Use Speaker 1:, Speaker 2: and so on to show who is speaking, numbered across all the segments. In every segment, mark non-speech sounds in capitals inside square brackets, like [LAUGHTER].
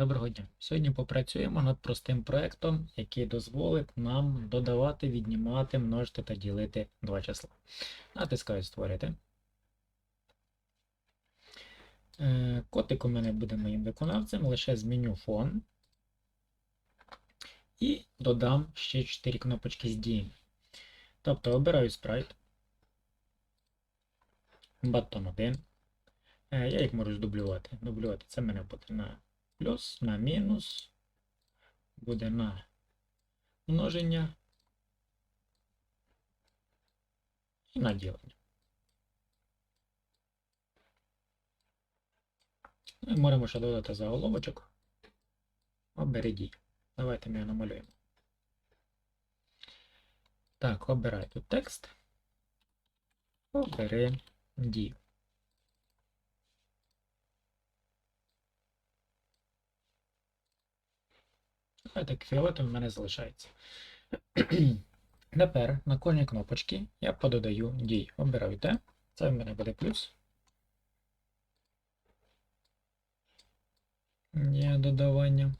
Speaker 1: Доброго дня! Сьогодні попрацюємо над простим проектом, який дозволить нам додавати, віднімати, множити та ділити два числа. Натискаю Створити. Е, Котик у мене буде моїм виконавцем, лише зміню фон. І додам ще 4 кнопочки з діями. Тобто обираю спрайт. Батон 1. Е, Я їх можу здублювати. Дублювати це мене буде на плюс, на мінус, буде на множення і на ділення. І можемо ще додати заголовочок. Обери дій. Давайте ми його намалюємо. Так, обирай тут текст. Обери дію. А так фіолетовий в мене залишається. [CLEARS THROAT] Тепер на кожній кнопочці я пододаю дій. Обираю те. Це в мене буде плюс. Є додавання.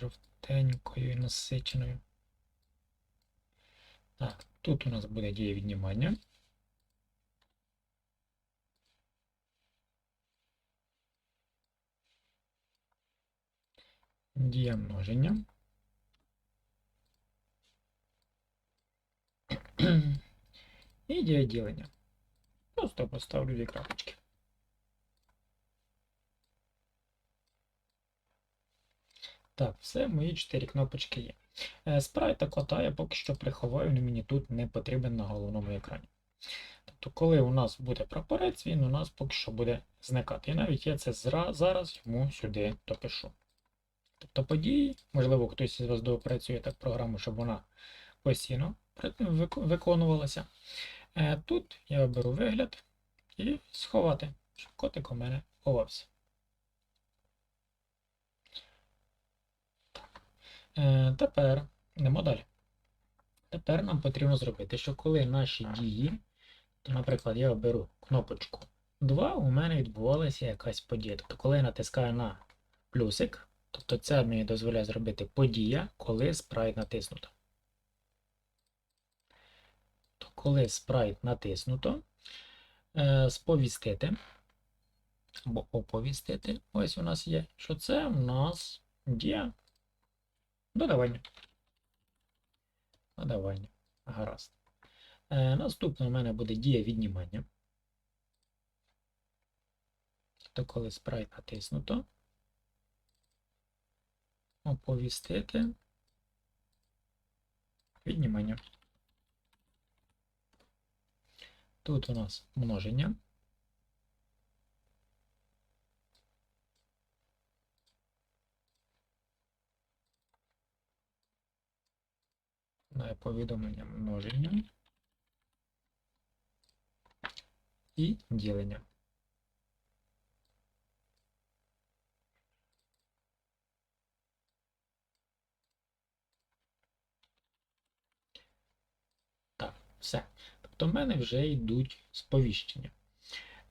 Speaker 1: жовтенькою і насиченою. Так, тут у нас буде дія віднімання. Дія множення. І дія ділення. Просто поставлю дві крапочки. Так, все, мої чотири кнопочки є. Е, Спрайта кота я поки що приховаю, він мені тут не потрібен на головному екрані. Тобто, коли у нас буде прапорець, він у нас поки що буде зникати. І навіть я це зараз йому сюди допишу. Тобто події, можливо, хтось із вас доопрацює так програму, щоб вона постійно виконувалася. Е, Тут я беру вигляд і сховати, щоб котик у мене ховався. Е, Тепер йдемо далі. Тепер нам потрібно зробити, що коли наші дії, то, наприклад, я беру кнопочку 2, у мене відбувалася якась подія. Тобто, коли я натискаю на плюсик, Тобто це мені дозволяє зробити подія, коли спрайт натиснуто. То коли спрайт натиснуто, е, сповістити, або оповістити, ось у нас є, що це у нас дія додавання. Додавання. Гаразд. Е, наступне у мене буде дія віднімання. Тобто, коли спрайт натиснуто оповістити віднімання. Тут у нас множення. Дає повідомлення множення і ділення. Так, все. Тобто в мене вже йдуть сповіщення.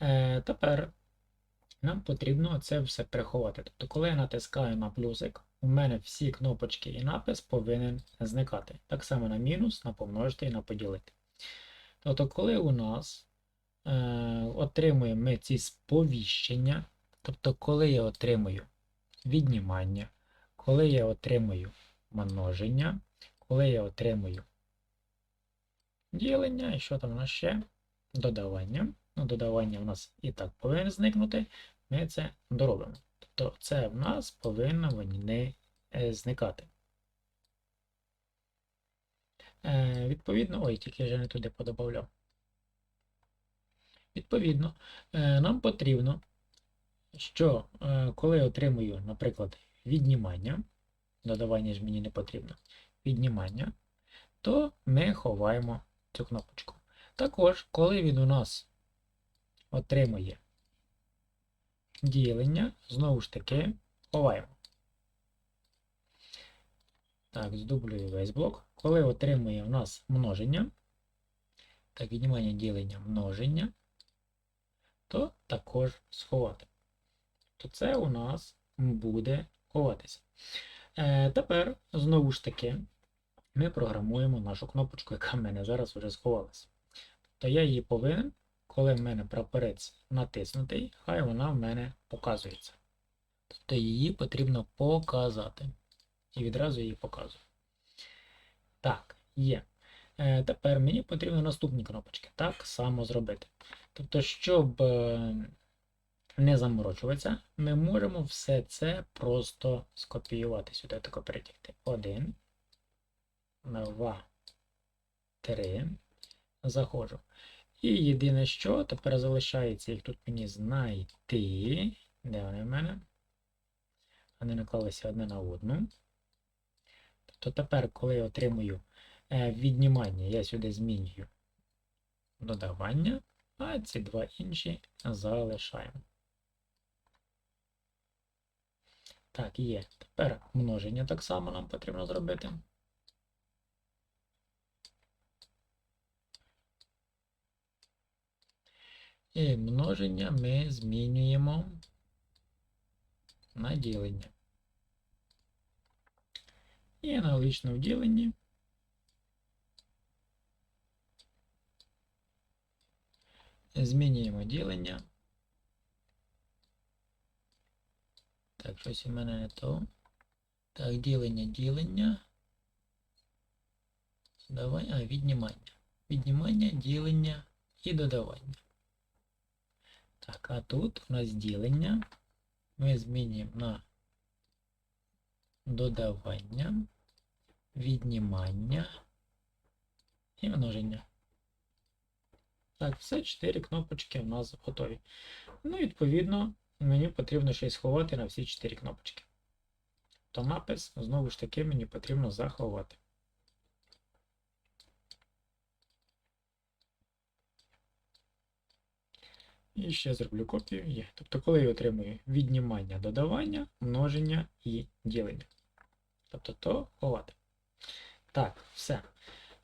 Speaker 1: Е, Тепер нам потрібно це все приховати. Тобто, коли я натискаю на плюсик, у мене всі кнопочки і напис повинен зникати. Так само на мінус, на помножити і на поділити. Тобто, коли у нас е, отримуємо ми ці сповіщення, тобто, коли я отримую віднімання, коли я отримую множення, коли я отримую ділення, і що там у нас ще? Додавання. Ну, додавання у нас і так повинно зникнути. Ми це доробимо. Тобто це в нас повинно не зникати. Е, Відповідно, ой, тільки я вже не туди подобавляв. Відповідно, е, нам потрібно, що е, коли отримую, наприклад, віднімання, додавання ж мені не потрібно, віднімання, то ми ховаємо цю кнопочку. Також, коли він у нас отримує ділення, знову ж таки, ховаємо. Так, здублюю весь блок. Коли отримує у нас множення, так, віднімання ділення множення, то також сховати. Тобто це у нас буде ховатися. Е, тепер, знову ж таки, ми програмуємо нашу кнопочку, яка в мене зараз вже сховалася. Тобто я її повинен, коли в мене прапорець натиснутий, хай вона в мене показується. Тобто її потрібно показати. І відразу її показую. Так, є. Е, тепер мені потрібно наступні кнопочки. Так само зробити. Тобто, щоб е, не заморочуватися, ми можемо все це просто скопіювати сюди, тако перетягти. Один, два, три. Заходжу. І єдине, що тепер залишається їх тут мені знайти. Де вони в мене? Вони наклалися одне на одну. Тобто тепер, коли я отримую е, віднімання, я сюди змінюю додавання, а ці два інші залишаємо. Так, є. Тепер множення так само нам потрібно зробити. І множення ми змінюємо на ділення. І аналогічно в діленні. Змінюємо ділення. Так, щось у мене не то. Так, ділення, ділення. Додавання, а, віднімання. Віднімання, ділення і додавання. Так, а тут у нас ділення. Ми змінюємо на додавання, віднімання і множення. Так, все чотири кнопочки у нас готові. Ну, відповідно, мені потрібно й сховати на всі чотири кнопочки. То напис, знову ж таки, мені потрібно заховати. І ще зроблю копію є. Тобто, коли я отримую віднімання, додавання, множення і ділення. Тобто то ховати. Так, все.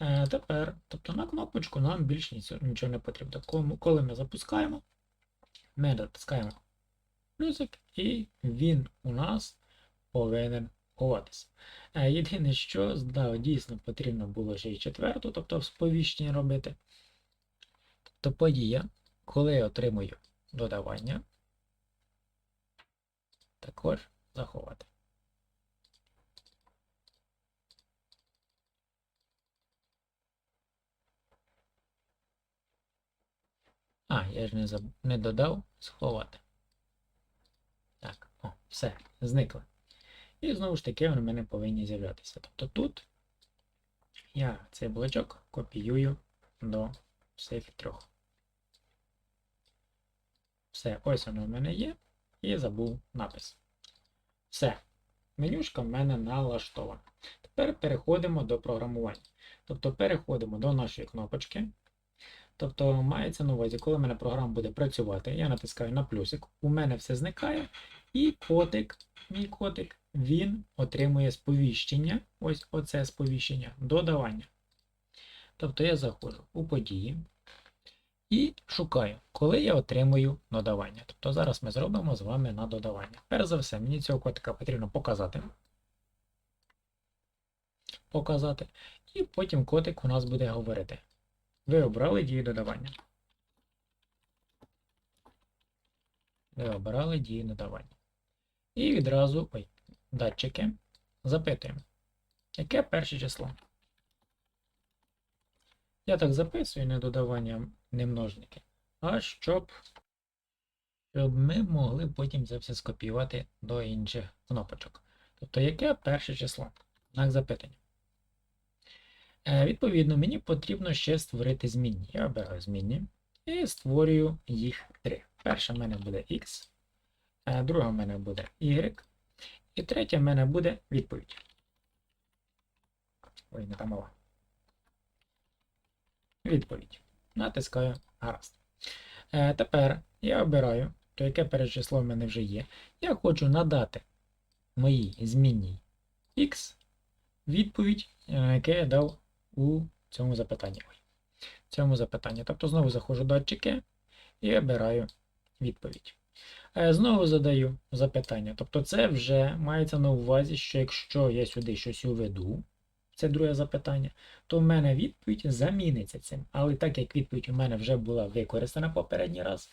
Speaker 1: Е, Тепер, тобто на кнопочку нам більше нічого не потрібно. Коли ми запускаємо, ми натискаємо плюсик, і він у нас повинен ховатися. Е, Єдине, що да, дійсно потрібно було ще й четверту, тобто в сповіщенні робити. Тобто подія, коли я отримую додавання, також заховати. А, я ж не заб... не додав сховати. Так, о, все, зникло. І знову ж таки вони в мене повинні з'являтися. Тобто тут я цей блочок копіюю до всіх трьох. Все, ось воно в мене є. І забув напис. Все. Менюшка в мене налаштована. Тепер переходимо до програмування. Тобто переходимо до нашої кнопочки. Тобто мається на увазі, коли в мене програма буде працювати, я натискаю на плюсик, у мене все зникає, і котик, мій котик, він отримує сповіщення, ось оце сповіщення, додавання. Тобто я заходжу у події і шукаю, коли я отримую додавання. Тобто зараз ми зробимо з вами на додавання. Перш за все, мені цього котика потрібно показати. Показати. І потім котик у нас буде говорити. Ви обрали дію додавання. Ви обрали дію додавання. І відразу ой, датчики запитуємо. Яке перше число? Я так записую не додавання, не множники, а щоб, щоб ми могли потім це все скопіювати до інших кнопочок. Тобто, яке перше число? Знак запитання. Е, Відповідно, мені потрібно ще створити змінні. Я обираю змінні і створюю їх три. Перша в мене буде X, е, друга в мене буде Y, і третя в мене буде відповідь. Ой, не там мова. Відповідь. Натискаю гаразд. Е, Тепер я обираю, то яке перше число в мене вже є. Я хочу надати моїй змінній X відповідь, е, яке я дав у цьому запитанні. Ой, цьому запитанні. Тобто знову заходжу до датчики і обираю відповідь. Е, Знову задаю запитання. Тобто це вже мається на увазі, що якщо я сюди щось уведу, це друге запитання, то в мене відповідь заміниться цим. Але так як відповідь у мене вже була використана попередній раз,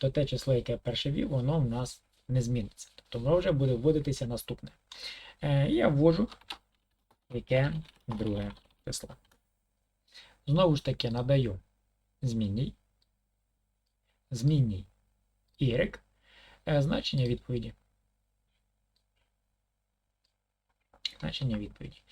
Speaker 1: то те число, яке перше вів, воно в нас не зміниться. Тобто воно вже буде вводитися наступне. Е, я ввожу яке друге число. Знову ж таки надаю змінній, змінній y, е, значення відповіді. Значення відповіді.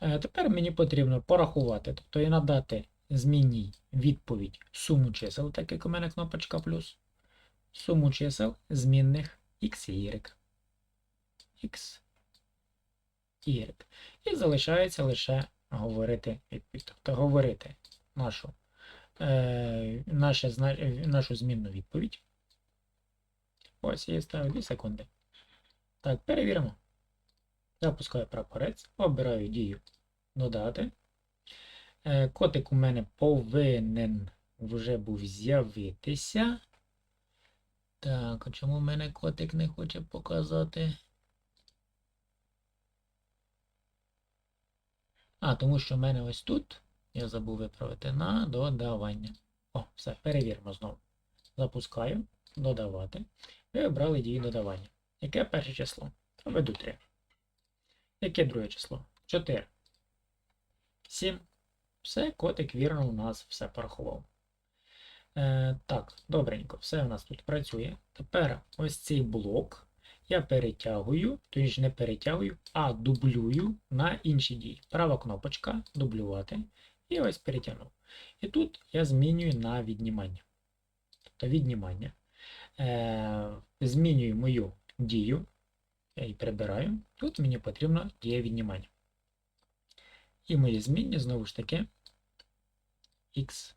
Speaker 1: Е, Тепер мені потрібно порахувати, тобто і надати змінній відповідь суму чисел, так як у мене кнопочка плюс, суму чисел змінних x і y. X, y. І залишається лише говорити відповідь. Тобто говорити нашу, е, наше, нашу змінну відповідь. Ось я ставлю 2 секунди. Так, перевіримо. Запускаю прапорець, обираю дію додати. Е, Котик у мене повинен вже був з'явитися. Так, а чому в мене котик не хоче показати? А, тому що в мене ось тут, я забув виправити на додавання. О, все, перевіримо знову. Запускаю, додавати. Ви обрали дію додавання. Яке перше число? Введу 3. Яке друге число? 4. 7. Все, котик вірно у нас все порахував. Е, так, добренько, все у нас тут працює. Тепер ось цей блок я перетягую, тобто не перетягую, а дублюю на інші дії. Права кнопочка дублювати. І ось перетягнув. І тут я змінюю на віднімання. Тобто віднімання. Е, змінюю мою дію. Я прибираю. Тут мені потрібно дія віднімання. І мої змінні знову ж таки x,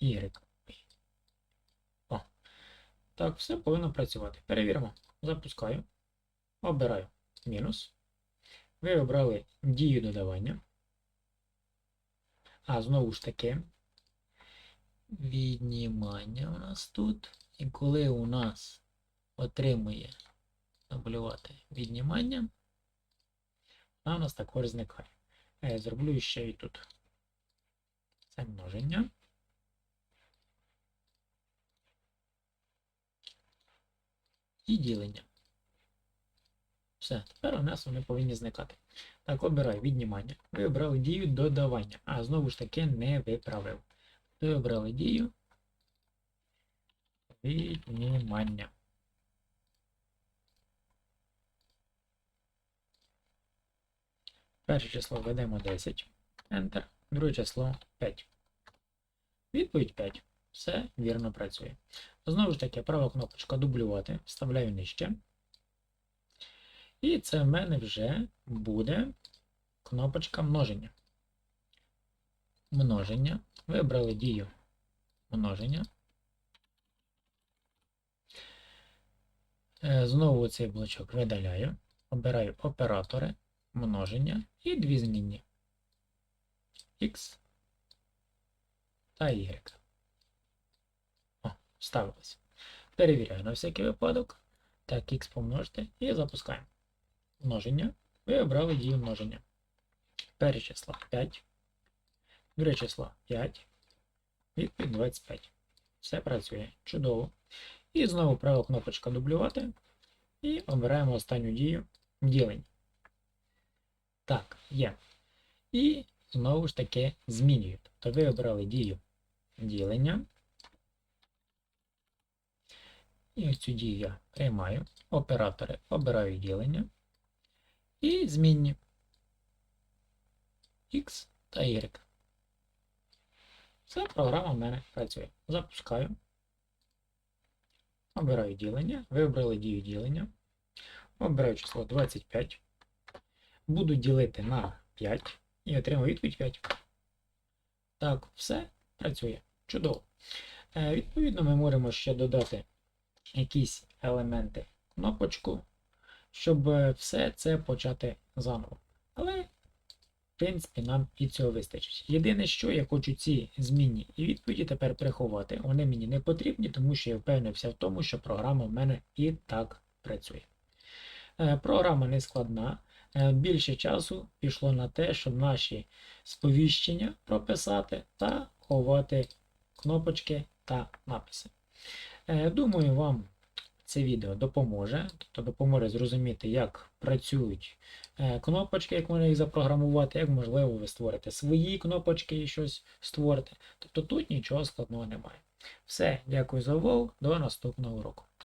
Speaker 1: y. О. Так, все повинно працювати. Перевіримо. Запускаю. Обираю мінус. Ви обрали дію додавання. А, знову ж таки, віднімання у нас тут. І коли у нас отримує дублювати віднімання, вона у нас також зникає. Е, Зроблю ще і тут. Це множення. І ділення. Все, тепер у нас вони повинні зникати. Так, обираю віднімання. Ви обрали дію додавання. А знову ж таки не виправив. Ви обрали дію віднімання. Перше число введемо 10. Enter. Друге число 5. Відповідь 5. Все вірно працює. Знову ж таки, права кнопочка дублювати. Вставляю нижче. І це в мене вже буде кнопочка множення. Множення. Вибрали дію множення. Е, Знову цей блочок видаляю. Обираю оператори, множення і дві змінні. X та Y. О, ставилось. Перевіряю на всякий випадок. Так, X помножити і запускаємо. Множення. Ви обрали дію множення. Перше число 5. Друге число 5. Відповідь 25. Все працює. Чудово. І знову права кнопочка дублювати. І обираємо останню дію ділення. Так, є. І знову ж таки змінюю. Тобто ви обрали дію ділення. І ось цю дію я приймаю. Оператори обираю ділення. І змінні X та Y. Все, програма в мене працює. Запускаю. Обираю ділення. Ви обрали дію ділення. Обираю число 25. Буду ділити на 5 і отримую відповідь 5. Так, все працює. Чудово. Е, відповідно, ми можемо ще додати якісь елементи кнопочку, щоб е, все це почати заново. Але в принципі, нам і цього вистачить. Єдине, що я хочу ці змінні і відповіді тепер приховати. Вони мені не потрібні, тому що я впевнився в тому, що програма в мене і так працює. Е, Програма не складна. Е, Більше часу пішло на те, щоб наші сповіщення прописати та ховати кнопочки та написи. Е, Думаю, вам це відео допоможе, тобто допоможе зрозуміти, як працюють е, кнопочки, як можна їх запрограмувати, як можливо ви створите свої кнопочки і щось створите. Тобто тут нічого складного немає. Все, дякую за увагу, до наступного уроку.